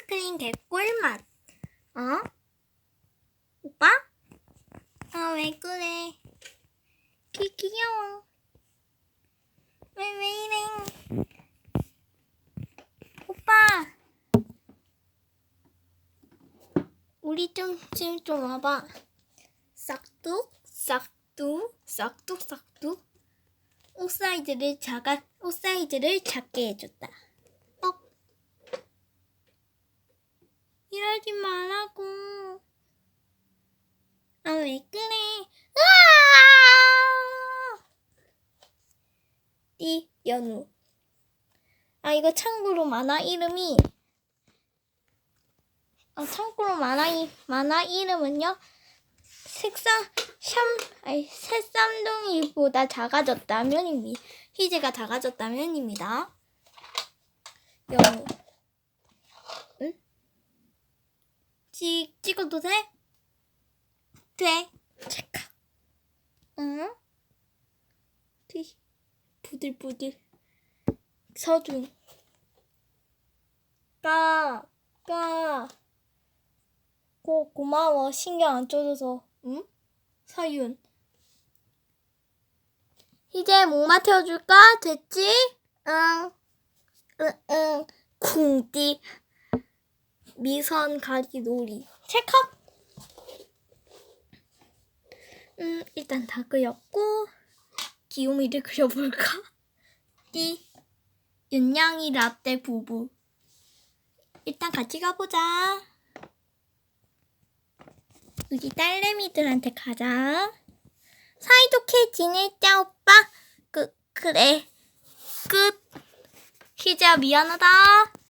아이스크림 개꿀맛. 어? 오빠? 아, 왜 그래? 귀, 귀여워. 왜, 왜 이래? 오빠! 우리 좀, 지금 좀 와봐. 싹둑, 싹둑, 싹둑, 싹둑. 옷 사이즈를 작아, 옷 사이즈를 작게 해줬다. 어? 이러지 말라고. 그래? 으아! 이 연우. 아, 이거 참고로 만화 이름이 아, 참고로 만화 이 만화 이름은요. 색상 샴 아니 새쌍둥이보다 작아졌다면입니다. 희재가 작아졌다면입니다. 연우. 응? 찍 찍어도 돼? 돼. 체크. 응? 티. 부들부들. 서준. 까. 까. 고, 고마워. 신경 안 써줘서. 응? 서윤. 이제 목마 태워줄까? 됐지? 응. 응, 응. 궁띠. 미선 가기 놀이. 체크! 음, 일단 다 그렸고, 귀요미를 그려볼까? 띠. 윤양이 라떼 부부. 일단 같이 가보자. 우리 딸내미들한테 가자. 사이좋게 지내자, 오빠. 그, 그래. 끝. 희재야, 미안하다.